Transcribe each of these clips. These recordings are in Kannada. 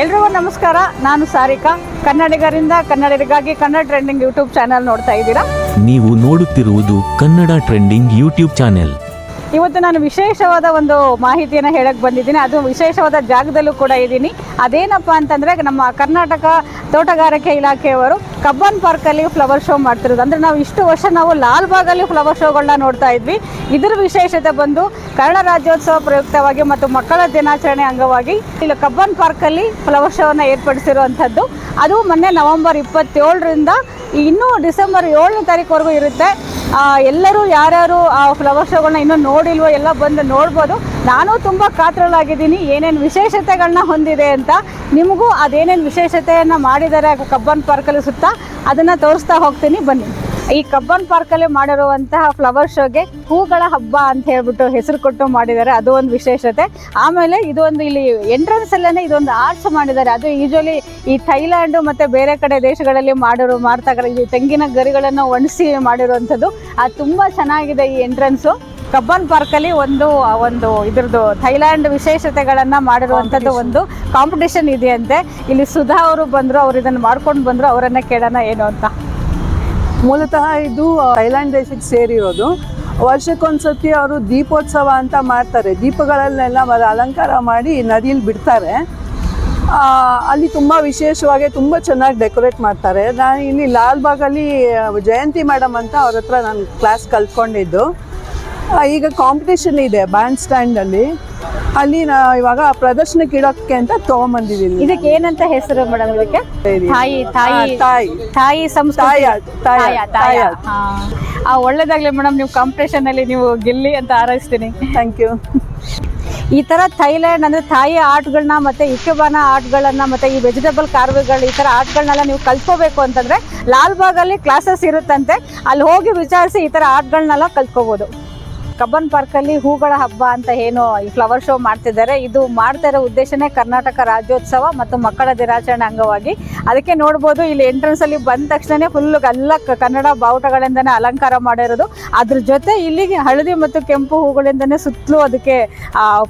ಎಲ್ರಿಗೂ ನಮಸ್ಕಾರ. ನಾನು ಸಾರಿಕಾ. ಕನ್ನಡಿಗರಿಂದ ಕನ್ನಡಿಗರಿಗಾಗಿ ಕನ್ನಡ ಟ್ರೆಂಡಿಂಗ್ ಯೂಟ್ಯೂಬ್ ಚಾನೆಲ್ ನೋಡ್ತಾ ಇದ್ದೀರಾ? ನೀವು ನೋಡುತ್ತಿರುವುದು ಕನ್ನಡ ಟ್ರೆಂಡಿಂಗ್ ಯೂಟ್ಯೂಬ್ ಚಾನೆಲ್. ಇವತ್ತು ನಾನು ವಿಶೇಷವಾದ ಒಂದು ಮಾಹಿತಿಯನ್ನು ಹೇಳಕ್ಕೆ ಬಂದಿದ್ದೀನಿ. ಅದು ವಿಶೇಷವಾದ ಜಾಗದಲ್ಲೂ ಕೂಡ ಇದ್ದೀನಿ. ಅದೇನಪ್ಪ ಅಂತಂದ್ರೆ, ನಮ್ಮ ಕರ್ನಾಟಕ ತೋಟಗಾರಿಕೆ ಇಲಾಖೆಯವರು ಕಬ್ಬನ್ ಪಾರ್ಕಲ್ಲಿ ಫ್ಲವರ್ ಶೋ ಮಾಡ್ತಿರೋದು. ಅಂದ್ರೆ ನಾವು ಇಷ್ಟು ವರ್ಷ ನಾವು ಲಾಲ್ ಬಾಗಲ್ಲಿ ಫ್ಲವರ್ ಶೋಗಳನ್ನ ನೋಡ್ತಾ ಇದ್ವಿ. ಇದರ ವಿಶೇಷತೆ ಬಂದು ಕನ್ನಡ ರಾಜ್ಯೋತ್ಸವ ಪ್ರಯುಕ್ತವಾಗಿ ಮತ್ತು ಮಕ್ಕಳ ದಿನಾಚರಣೆ ಅಂಗವಾಗಿ ಇಲ್ಲಿ ಕಬ್ಬನ್ ಪಾರ್ಕಲ್ಲಿ ಫ್ಲವರ್ ಶೋವನ್ನು ಏರ್ಪಡಿಸಿರುವಂಥದ್ದು. ಅದು ಮೊನ್ನೆ ನವೆಂಬರ್ ಇಪ್ಪತ್ತೇಳರಿಂದ ಇನ್ನೂ ಡಿಸೆಂಬರ್ ಏಳನೇ ತಾರೀಕುವರೆಗೂ ಇರುತ್ತೆ. ಎಲ್ಲರೂ ಯಾರ್ಯಾರು ಆ ಫ್ಲವರ್ ಶೋಗಳನ್ನ ಇನ್ನೂ ನೋಡಿಲ್ವೋ ಎಲ್ಲ ಬಂದು ನೋಡ್ಬೋದು. ನಾನು ತುಂಬ ಕಾತರಲಾಗಿದ್ದೀನಿ ಏನೇನು ವಿಶೇಷತೆಗಳನ್ನ ಹೊಂದಿದೆ ಅಂತ ನಿಮಗೂ ಅದೇನೇನು ವಿಶೇಷತೆಯನ್ನು ಮಾಡಿದ್ದಾರೆ ಕಬ್ಬನ್ ಪಾರ್ಕಲ್ಲಿ ಸುತ್ತ ಅದನ್ನು ತೋರಿಸ್ತಾ ಹೋಗ್ತೀನಿ. ಬನ್ನಿ. ಈ ಕಬ್ಬನ್ ಪಾರ್ಕಲ್ಲಿ ಮಾಡಿರುವಂತಹ ಫ್ಲವರ್ ಶೋಗೆ ಹೂಗಳ ಹಬ್ಬ ಅಂತ ಹೇಳ್ಬಿಟ್ಟು ಹೆಸರು ಕೊಟ್ಟು ಮಾಡಿದ್ದಾರೆ. ಅದು ಒಂದು ವಿಶೇಷತೆ. ಆಮೇಲೆ ಇದು ಒಂದು ಇಲ್ಲಿ ಎಂಟ್ರೆನ್ಸ್ ಅಲ್ಲೇ ಇದೊಂದು ಆರ್ಟ್ಸ್ ಮಾಡಿದ್ದಾರೆ. ಅದು ಯೂಶಲಿ ಈ ಥೈಲ್ಯಾಂಡ್ ಮತ್ತೆ ಬೇರೆ ಕಡೆ ದೇಶಗಳಲ್ಲಿ ಮಾಡಿರೋ ಮಾಡ್ತಾ ಈ ತೆಂಗಿನ ಗರಿಗಳನ್ನು ಒಣಸಿ ಮಾಡಿರುವಂಥದ್ದು. ಅದು ತುಂಬಾ ಚೆನ್ನಾಗಿದೆ ಈ ಎಂಟ್ರೆನ್ಸು ಕಬ್ಬನ್ ಪಾರ್ಕಲ್ಲಿ ಒಂದು ಒಂದು ಇದ್ರದ್ದು ಥೈಲ್ಯಾಂಡ್ ವಿಶೇಷತೆಗಳನ್ನು ಮಾಡಿರುವಂಥದ್ದು ಒಂದು ಕಾಂಪಿಟೇಷನ್ ಇದೆಯಂತೆ. ಇಲ್ಲಿ ಸುಧಾ ಅವರು ಬಂದರು ಅವ್ರು ಇದನ್ನು ಮಾಡ್ಕೊಂಡು ಬಂದರು ಅವರನ್ನ ಕೇಳೋಣ ಏನು ಅಂತ. ಮೂಲತಃ ಇದು ಥೈಲ್ಯಾಂಡ್ ದೇಶಕ್ಕೆ ಸೇರಿರೋದು. ವರ್ಷಕ್ಕೊಂದ್ಸತಿ ಅವರು ದೀಪೋತ್ಸವ ಅಂತ ಮಾಡ್ತಾರೆ. ದೀಪಗಳನ್ನೆಲ್ಲ ಅಲಂಕಾರ ಮಾಡಿ ನದಿಯಲ್ಲಿ ಬಿಡ್ತಾರೆ. ಅಲ್ಲಿ ತುಂಬ ವಿಶೇಷವಾಗಿ ತುಂಬ ಚೆನ್ನಾಗಿ ಡೆಕೋರೇಟ್ ಮಾಡ್ತಾರೆ. ನಾನು ಇಲ್ಲಿ ಲಾಲ್ಬಾಗಲ್ಲಿ ಜಯಂತಿ ಮೇಡಮ್ ಅಂತ ಅವ್ರ ಹತ್ರ ನಾನು ಕ್ಲಾಸ್ ಕಲ್ತ್ಕೊಂಡಿದ್ದು. ಈಗ ಕಾಂಪಿಟೇಷನ್ ಇದೆ ಬ್ಯಾಂಡ್ ಸ್ಟ್ಯಾಂಡಲ್ಲಿ. ಅಲ್ಲಿ ನಾ ಇವಾಗ ಪ್ರದರ್ಶನಕ್ಕೆ ಇಡೋಕ್ಕೆ ಅಂತ ತಗೊಂಬಂದಿದ್ದೀನಿ. ಇದಕ್ಕೆ ಏನಂತ ಹೆಸರು ಮೇಡಮ್ ಇದಕ್ಕೆ. ತಾಯಿ ತಾಯಿ. ತಾಯಿ. ತಾಯಿ ಹಾ. ಆ ಒಳ್ಳೇದಾಗ್ಲಿ ಮೇಡಮ್ ನೀವು ಕಾಂಪಿಟೇಷನ್ ಅಲ್ಲಿ ನೀವು ಗೆಲ್ಲಿ ಅಂತ ಆರೈಸ್ತೀನಿ ಥ್ಯಾಂಕ್ ಯು ಈ ತರ ಥೈಲ್ಯಾಂಡ್ ಅಂದ್ರೆ ತಾಯಿ ಆರ್ಟ್ಗಳನ್ನ ಮತ್ತೆ ಇಕ್ಯುಬಾನ ಆಟಗಳನ್ನ ಮತ್ತೆ ಈ ವೆಜಿಟೇಬಲ್ ಕಾರ್ವಿಗಳು ಈ ತರ ಆರ್ಟ್ಗಳನ್ನೆಲ್ಲ ನೀವು ಕಲ್ತ್ಕೋಬೇಕು ಅಂತಂದ್ರೆ ಲಾಲ್ಬಾಗ್ ಅಲ್ಲಿ ಕ್ಲಾಸಸ್ ಇರುತ್ತಂತೆ. ಅಲ್ಲಿ ಹೋಗಿ ವಿಚಾರಿಸಿ ಈ ತರ ಆರ್ಟ್ಗಳನ್ನೆಲ್ಲ ಕಲ್ತ್ಕೋಬಹುದು ಕಬ್ಬನ್ ಪಾರ್ಕಲ್ಲಿ ಹೂಗಳ ಹಬ್ಬ ಅಂತ ಏನು ಈ ಫ್ಲವರ್ ಶೋ ಮಾಡ್ತಿದ್ದಾರೆ. ಇದು ಮಾಡ್ತಾ ಇರೋ ಉದ್ದೇಶನೇ ಕರ್ನಾಟಕ ರಾಜ್ಯೋತ್ಸವ ಮತ್ತು ಮಕ್ಕಳ ದಿನಾಚರಣೆ ಅಂಗವಾಗಿ. ಅದಕ್ಕೆ ನೋಡ್ಬೋದು, ಇಲ್ಲಿ ಎಂಟ್ರೆನ್ಸ್ ಅಲ್ಲಿ ಬಂದ ತಕ್ಷಣ ಫುಲ್ ಎಲ್ಲ ಕನ್ನಡ ಬಾವುಟಗಳಿಂದನೇ ಅಲಂಕಾರ ಮಾಡಿರೋದು. ಅದ್ರ ಜೊತೆ ಇಲ್ಲಿ ಹಳದಿ ಮತ್ತು ಕೆಂಪು ಹೂಗಳಿಂದನೇ ಸುತ್ತಲೂ ಅದಕ್ಕೆ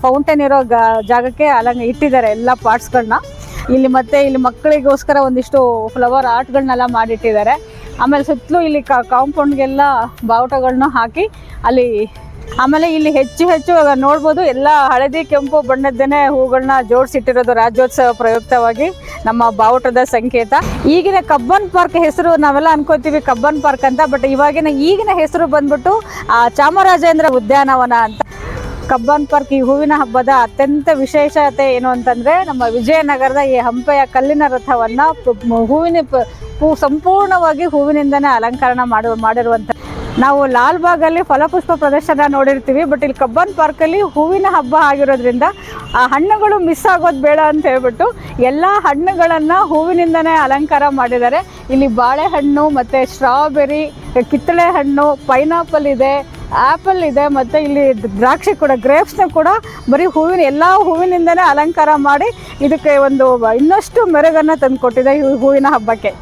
ಫೌಂಟೇನ್ ಇರೋ ಜಾಗಕ್ಕೆ ಅಲಂಗ, ಇಟ್ಟಿದ್ದಾರೆ ಎಲ್ಲ ಪಾರ್ಟ್ಸ್ಗಳನ್ನ ಇಲ್ಲಿ ಮತ್ತೆ ಇಲ್ಲಿ ಮಕ್ಕಳಿಗೋಸ್ಕರ ಒಂದಿಷ್ಟು ಫ್ಲವರ್ ಆರ್ಟ್ಗಳನ್ನೆಲ್ಲ ಮಾಡಿಟ್ಟಿದ್ದಾರೆ. ಆಮೇಲೆ ಸುತ್ತಲೂ ಇಲ್ಲಿ ಕಾಂಪೌಂಡ್ಗೆಲ್ಲ ಬಾವುಟಗಳನ್ನ ಹಾಕಿ ಅಲ್ಲಿ ಆಮೇಲೆ ಇಲ್ಲಿ ಹೆಚ್ಚು ಹೆಚ್ಚು ನೋಡ್ಬೋದು ಎಲ್ಲ ಹಳದಿ ಕೆಂಪು ಬಣ್ಣದ್ದೇನೆ ಹೂಗಳನ್ನ ಜೋಡಿಸಿಟ್ಟಿರೋದು ರಾಜ್ಯೋತ್ಸವ ಪ್ರಯುಕ್ತವಾಗಿ ನಮ್ಮ ಬಾವುಟದ ಸಂಕೇತ. ಈಗಿನ ಕಬ್ಬನ್ ಪಾರ್ಕ್ ಹೆಸರು ನಾವೆಲ್ಲ ಅನ್ಕೋತೀವಿ ಕಬ್ಬನ್ ಪಾರ್ಕ್ ಅಂತ ಬಟ್ ಇವಾಗಿನ ಈಗಿನ ಹೆಸರು ಬಂದ್ಬಿಟ್ಟು ಆ, ಚಾಮರಾಜೇಂದ್ರ ಉದ್ಯಾನವನ ಅಂತ. ಕಬ್ಬನ್ ಪಾರ್ಕ್ ಈ ಹೂವಿನ ಹಬ್ಬದ ಅತ್ಯಂತ ವಿಶೇಷತೆ ಏನು ಅಂತಂದ್ರೆ ನಮ್ಮ ವಿಜಯನಗರದ ಈ ಹಂಪೆಯ ಕಲ್ಲಿನ ರಥವನ್ನ ಹೂವಿನ ಸಂಪೂರ್ಣವಾಗಿ ಹೂವಿನಿಂದನೇ ಅಲಂಕರಣ ಮಾಡುವ ಮಾಡಿರುವಂತ ನಾವು ಲಾಲ್ಬಾಗಲ್ಲಿ ಫಲಪುಷ್ಪ ಪ್ರದರ್ಶನ ನೋಡಿರ್ತೀವಿ ಬಟ್ ಇಲ್ಲಿ ಕಬ್ಬನ್ ಪಾರ್ಕಲ್ಲಿ ಹೂವಿನ ಹಬ್ಬ ಆಗಿರೋದ್ರಿಂದ ಆ ಹಣ್ಣುಗಳು ಮಿಸ್ ಆಗೋದು ಬೇಡ ಅಂತ ಹೇಳ್ಬಿಟ್ಟು ಎಲ್ಲ ಹಣ್ಣುಗಳನ್ನು ಹೂವಿನಿಂದನೇ ಅಲಂಕಾರ ಮಾಡಿದ್ದಾರೆ. ಇಲ್ಲಿ ಬಾಳೆಹಣ್ಣು, ಮತ್ತು ಸ್ಟ್ರಾಬೆರಿ ಕಿತ್ತಳೆ ಹಣ್ಣು ಪೈನಾಪಲ್ ಇದೆ ಆ್ಯಪಲ್ ಇದೆ, ಮತ್ತು ಇಲ್ಲಿ ದ್ರಾಕ್ಷಿ ಕೂಡ ಗ್ರೇಪ್ಸ್ನ ಕೂಡ ಬರೀ ಹೂವಿನ, ಎಲ್ಲ ಹೂವಿನಿಂದನೇ ಅಲಂಕಾರ ಮಾಡಿ ಇದಕ್ಕೆ ಒಂದು ಇನ್ನಷ್ಟು ಮೆರುಗನ್ನು ತಂದುಕೊಟ್ಟಿದೆ ಈ ಹೂವಿನ ಹಬ್ಬಕ್ಕೆ.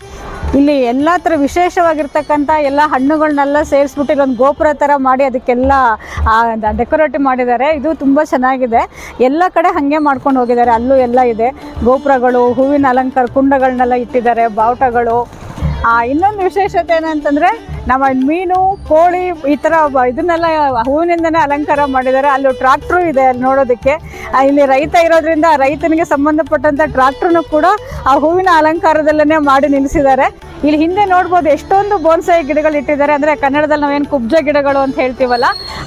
ಇಲ್ಲಿ ಎಲ್ಲ ಥರ ವಿಶೇಷವಾಗಿರ್ತಕ್ಕಂಥ ಎಲ್ಲ ಹಣ್ಣುಗಳನ್ನೆಲ್ಲ ಸೇರಿಸ್ಬಿಟ್ಟು ಇಲ್ಲೊಂದು ಗೋಪುರ ಥರ ಮಾಡಿ ಅದಕ್ಕೆಲ್ಲ ಡೆಕೋರೇಟ್ ಮಾಡಿದ್ದಾರೆ. ಇದು ತುಂಬ ಚೆನ್ನಾಗಿದೆ. ಎಲ್ಲ ಕಡೆ ಹಾಗೆ ಮಾಡ್ಕೊಂಡು ಹೋಗಿದ್ದಾರೆ. ಅಲ್ಲೂ ಎಲ್ಲ ಇದೆ. ಗೋಪುರಗಳು, ಹೂವಿನ ಅಲಂಕಾರ ಕುಂಡಗಳನ್ನೆಲ್ಲ ಇಟ್ಟಿದ್ದಾರೆ, ಬಾವುಟಗಳು. ಇನ್ನೊಂದು ವಿಶೇಷತೆ ಏನಂತಂದರೆ, ನಮ್ಮ ಮೀನು, ಕೋಳಿ ಈ ಥರ ಇದನ್ನೆಲ್ಲ ಹೂವಿನಿಂದನೇ ಅಲಂಕಾರ ಮಾಡಿದ್ದಾರೆ. ಅಲ್ಲಿ ಟ್ರಾಕ್ಟ್ರು ಇದೆ ಅಲ್ಲಿ ನೋಡೋದಕ್ಕೆ. ಇಲ್ಲಿ ರೈತ ಇರೋದ್ರಿಂದ ರೈತನಿಗೆ ಸಂಬಂಧಪಟ್ಟಂಥ ಟ್ರಾಕ್ಟ್ರನ್ನು ಕೂಡ ಆ ಹೂವಿನ ಅಲಂಕಾರದಲ್ಲೇ ಮಾಡಿ ನಿಲ್ಲಿಸಿದ್ದಾರೆ ಇಲ್ಲಿ ಹಿಂದೆ ನೋಡ್ಬೋದು ಎಷ್ಟೊಂದು ಬೋನ್ಸಾಯಿ ಗಿಡಗಳು ಇಟ್ಟಿದ್ದಾರೆ. ಅಂದರೆ ಕನ್ನಡದಲ್ಲಿ ನಾವೇನು ಕುಬ್ಜ ಗಿಡಗಳು ಅಂತ ಹೇಳ್ತೀವಲ್ಲ,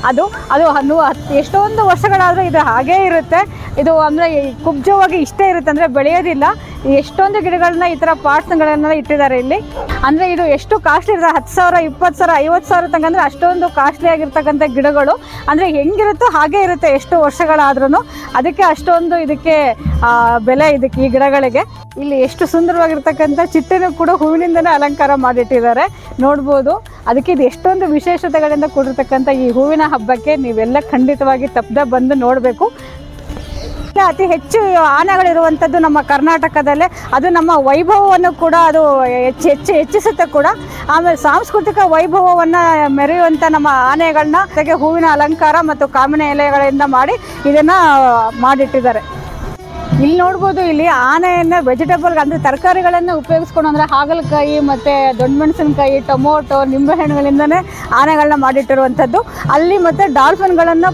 ಅದು ಅದು ಹನ್ನು ಎಷ್ಟೊಂದು ವರ್ಷಗಳಾದರೂ ಇದು ಹಾಗೇ ಇರುತ್ತೆ. ಇದು ಅಂದರೆ ಕುಬ್ಜವಾಗಿ ಇಷ್ಟೇ ಇರುತ್ತೆ. ಅಂದರೆ ಬೆಳೆಯೋದಿಲ್ಲ. ಎಷ್ಟೊಂದು ಗಿಡಗಳನ್ನ ಈ ಥರ ಪಾರ್ಟ್ಸ್ಗಳನ್ನ ಇಟ್ಟಿದ್ದಾರೆ ಇಲ್ಲಿ. ಅಂದರೆ ಇದು ಎಷ್ಟು ಕಾಸ್ಟ್ಲಿ ಇರ್ತದೆ ಹತ್ತು ಸಾವಿರ, ಇಪ್ಪತ್ತು ಸಾವಿರ, ಐವತ್ತು ಸಾವಿರ ತನಕ ಅಷ್ಟೊಂದು ಕಾಸ್ಟ್ಲಿ ಆಗಿರ್ತಕ್ಕಂಥ ಗಿಡಗಳು. ಅಂದರೆ ಹೆಂಗಿರುತ್ತೋ ಹಾಗೆ ಇರುತ್ತೆ ಎಷ್ಟು ವರ್ಷಗಳಾದ್ರೂ ಅದಕ್ಕೆ ಅಷ್ಟೊಂದು ಇದಕ್ಕೆ ಬೆಲೆ ಇದಕ್ಕೆ ಈ ಗಿಡಗಳಿಗೆ. ಇಲ್ಲಿ ಎಷ್ಟು ಸುಂದರವಾಗಿರ್ತಕ್ಕಂಥ ಚಿಟ್ಟೆನೂ ಕೂಡ ಹೂವಿನಿಂದನೇ ಅಲಂಕಾರ ಮಾಡಿಟ್ಟಿದ್ದಾರೆ. ನೋಡ್ಬೋದು. ಅದಕ್ಕೆ ಇದು ಎಷ್ಟೊಂದು ವಿಶೇಷತೆಗಳಿಂದ ಕೂಡಿರ್ತಕ್ಕಂಥ ಈ ಹೂವಿನ ಹಬ್ಬಕ್ಕೆ ನೀವೆಲ್ಲ ಖಂಡಿತವಾಗಿ ತಪ್ಪದೆ ಬಂದು ನೋಡಬೇಕು. ಅತಿ ಹೆಚ್ಚು ಆನೆಗಳಿರುವಂಥದ್ದು ನಮ್ಮ ಕರ್ನಾಟಕದಲ್ಲೇ. ಅದು ನಮ್ಮ ವೈಭವವನ್ನು ಕೂಡ ಅದು ಹೆಚ್ಚು ಹೆಚ್ಚು ಹೆಚ್ಚಿಸುತ್ತೆ ಕೂಡ. ಆಮೇಲೆ ಸಾಂಸ್ಕೃತಿಕ ವೈಭವವನ್ನು ಮೆರೆಯುವಂಥ ನಮ್ಮ ಆನೆಗಳನ್ನ ಹೂವಿನ ಅಲಂಕಾರ ಮತ್ತು ಕಾಮಿನ ಎಲೆಗಳಿಂದ ಮಾಡಿ ಇದನ್ನು ಮಾಡಿಟ್ಟಿದ್ದಾರೆ. ಇಲ್ಲಿ ನೋಡ್ಬೋದು, ಇಲ್ಲಿ ಆನೆಯನ್ನ ವೆಜಿಟೇಬಲ್ ಅಂದ್ರೆ ತರಕಾರಿಗಳನ್ನ ಉಪಯೋಗಿಸ್ಕೊಂಡು ಅಂದ್ರೆ ಹಾಗಲಕಾಯಿ ಮತ್ತೆ ದೊಡ್ಡ ಮೆಣಸಿನಕಾಯಿ ಟೊಮೊಟೊ, ನಿಂಬೆಹಣ್ಣುಗಳಿಂದನೇ ಆನೆಗಳನ್ನ ಮಾಡಿಟ್ಟಿರುವಂಥದ್ದು. ಅಲ್ಲಿ ಮತ್ತೆ ಡಾಲ್ಫಿನ್ಗಳನ್ನ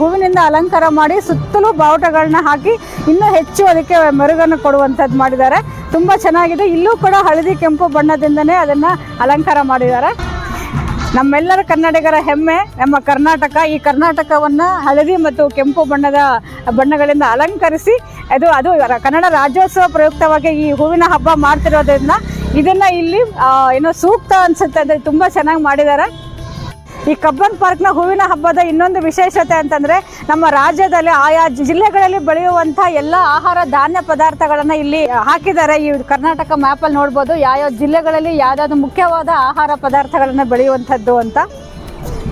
ಹೂವಿನಿಂದ ಅಲಂಕಾರ ಮಾಡಿ ಸುತ್ತಲೂ ಬಾವುಟಗಳನ್ನ ಹಾಕಿ ಇನ್ನೂ ಹೆಚ್ಚು ಅದಕ್ಕೆ ಮೆರುಗನ್ನು ಕೊಡುವಂಥದ್ದು ಮಾಡಿದ್ದಾರೆ. ತುಂಬ ಚೆನ್ನಾಗಿದೆ. ಇಲ್ಲೂ ಕೂಡ ಹಳದಿ ಕೆಂಪು ಬಣ್ಣದಿಂದನೇ ಅದನ್ನ ಅಲಂಕಾರ ಮಾಡಿದ್ದಾರೆ. ನಮ್ಮೆಲ್ಲರ ಕನ್ನಡಿಗರ ಹೆಮ್ಮೆ, ನಮ್ಮ ಕರ್ನಾಟಕ. ಈ ಕರ್ನಾಟಕವನ್ನು ಹಳದಿ ಮತ್ತು ಕೆಂಪು ಬಣ್ಣದ ಬಣ್ಣಗಳಿಂದ ಅಲಂಕರಿಸಿ, ಅದು ಅದು ಕನ್ನಡ ರಾಜ್ಯೋತ್ಸವ ಪ್ರಯುಕ್ತವಾಗಿ ಈ ಹೂವಿನ ಹಬ್ಬ ಮಾಡ್ತಿರೋದ್ರಿಂದ ಇದನ್ನು ಇಲ್ಲಿ ಏನೋ ಸೂಕ್ತ ಅನಿಸುತ್ತೆ, ಅಂದರೆ ತುಂಬ ಚೆನ್ನಾಗಿ ಮಾಡಿದ್ದಾರೆ ಈ ಕಬ್ಬನ್ ಪಾರ್ಕ್ನ ಹೂವಿನ ಹಬ್ಬದ ಇನ್ನೊಂದು ವಿಶೇಷತೆ ಅಂತಂದ್ರೆ ನಮ್ಮ ರಾಜ್ಯದಲ್ಲಿ ಆಯಾ ಜಿಲ್ಲೆಗಳಲ್ಲಿ ಬೆಳೆಯುವಂಥ ಎಲ್ಲ ಆಹಾರ ಧಾನ್ಯ ಪದಾರ್ಥಗಳನ್ನು ಇಲ್ಲಿ ಹಾಕಿದ್ದಾರೆ. ಈ ಕರ್ನಾಟಕ ಮ್ಯಾಪಲ್ಲಿ ನೋಡ್ಬೋದು ಯಾವ್ಯಾವ ಜಿಲ್ಲೆಗಳಲ್ಲಿ ಯಾವ್ದಾದ್ರು ಮುಖ್ಯವಾದ ಆಹಾರ ಪದಾರ್ಥಗಳನ್ನು ಬೆಳೆಯುವಂಥದ್ದು ಅಂತ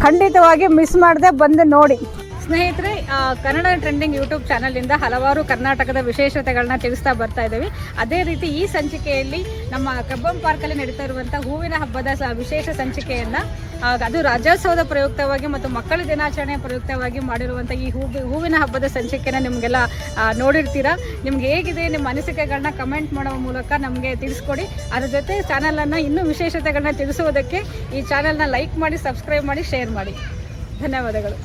ಖಂಡಿತವಾಗಿ ಮಿಸ್ ಮಾಡದೆ ಬಂದು ನೋಡಿ. ಸ್ನೇಹಿತರೆ ಕನ್ನಡ ಟ್ರೆಂಡಿಂಗ್ ಯೂಟ್ಯೂಬ್ ಚಾನಲಿಂದ ಹಲವಾರು ಕರ್ನಾಟಕದ ವಿಶೇಷತೆಗಳನ್ನ ತಿಳಿಸ್ತಾ ಬರ್ತಾ ಇದ್ದೀವಿ. ಅದೇ ರೀತಿ ಈ ಸಂಚಿಕೆಯಲ್ಲಿ ನಮ್ಮ ಕಬ್ಬಂ ಪಾರ್ಕಲ್ಲಿ ನಡೀತಾ ಇರುವಂಥ ಹೂವಿನ ಹಬ್ಬದ ವಿಶೇಷ ಸಂಚಿಕೆಯನ್ನು ಅದು ರಾಜ್ಯೋತ್ಸವದ ಪ್ರಯುಕ್ತವಾಗಿ ಮತ್ತು ಮಕ್ಕಳ ದಿನಾಚರಣೆ ಪ್ರಯುಕ್ತವಾಗಿ ಮಾಡಿರುವಂಥ ಈ ಹೂವಿನ ಹಬ್ಬದ ಸಂಚಿಕೆನ ನಿಮಗೆಲ್ಲ ನೋಡಿರ್ತೀರಾ? ನಿಮ್ಗೆ ಹೇಗಿದೆ? ನಿಮ್ಮ ಅನಿಸಿಕೆಗಳನ್ನ ಕಮೆಂಟ್ ಮಾಡುವ ಮೂಲಕ ನಮಗೆ ತಿಳಿಸ್ಕೊಡಿ. ಅದ್ರ ಜೊತೆ ಚಾನಲನ್ನು ಇನ್ನೂ ವಿಶೇಷತೆಗಳನ್ನ ತಿಳಿಸುವುದಕ್ಕೆ ಈ ಚಾನಲ್ನ ಲೈಕ್ ಮಾಡಿ, ಸಬ್ಸ್ಕ್ರೈಬ್ ಮಾಡಿ, ಶೇರ್ ಮಾಡಿ. ಧನ್ಯವಾದಗಳು.